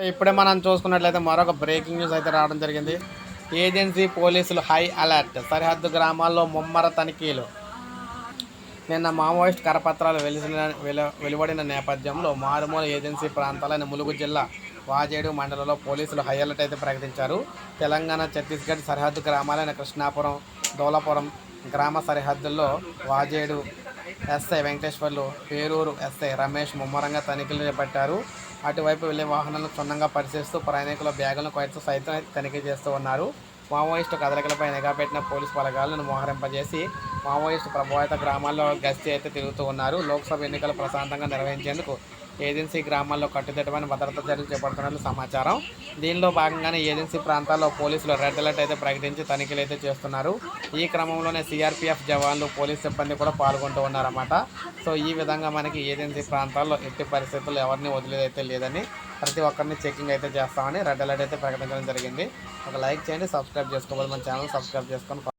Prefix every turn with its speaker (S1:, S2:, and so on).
S1: So ఇప్పుడే మనం చూసుకున్నట్లయితే మరొక బ్రేకింగ్ న్యూస్ అయితే రావడం జరిగింది. ఏజెన్సీ పోలీసులు హై అలర్ట్ సరిహద్దు గ్రామాల్లో ముమ్మర తనిఖీలు. నిన్న మావోయిస్ట్ కరపత్రాలు వెలిసిన వెలు వెలువడిన నేపథ్యంలో మారుమూల ఏజెన్సీ ప్రాంతాలైన ములుగు జిల్లా వాజేడు మండలంలో పోలీసులు హై అలర్ట్ అయితే ప్రకటించారు. తెలంగాణ ఛత్తీస్గఢ్ సరిహద్దు గ్రామాలైన కృష్ణాపురం దోలపురం గ్రామ సరిహద్దుల్లో వాజేడు ఎస్ఐ వెంకటేశ్వర్లు పేరూరు ఎస్ఐ రమేష్ ముమ్మరంగా తనిఖీలు చేపట్టారు. అటువైపు వెళ్ళే వాహనాలను క్షుణ్ణంగా పరిశీలిస్తూ ప్రయాణికుల బ్యాగులను కొడుతూ సైతం అయితే తనిఖీ చేస్తూ ఉన్నారు. మావోయిస్టు కదలికలపై నిఘా పెట్టిన పోలీసు బలగాలను మోహరింపజేసి మావోయిస్టు ప్రభావిత గ్రామాల్లో గస్తీ అయితే తిరుగుతూ ఉన్నారు. లోక్సభ ఎన్నికలు ప్రశాంతంగా నిర్వహించేందుకు ఏజెన్సీ గ్రామాల్లో కట్టుదిట్టమైన భద్రతా చర్యలు చేపడుతున్నట్లు సమాచారం. దీనిలో భాగంగానే ఏజెన్సీ ప్రాంతాల్లో పోలీసులు రెడ్ అలర్ట్ అయితే ప్రకటించి తనిఖీలు అయితే చేస్తున్నారు. ఈ క్రమంలోనే సిఆర్పిఎఫ్ జవాన్లు పోలీస్ సిబ్బంది కూడా పాల్గొంటూ ఉన్నారన్నమాట. సో ఈ విధంగా మనకి ఏజెన్సీ ప్రాంతాల్లో ఎట్టి పరిస్థితుల్లో ఎవరిని వదిలేదైతే లేదని ప్రతి ఒక్కరిని చెకింగ్ అయితే చేస్తామని రెడ్ అలర్ట్ అయితే ప్రకటించడం జరిగింది. ఒక లైక్ చేయండి సబ్స్క్రైబ్ చేసుకోవాలి మన ఛానల్ సబ్స్క్రైబ్ చేసుకొని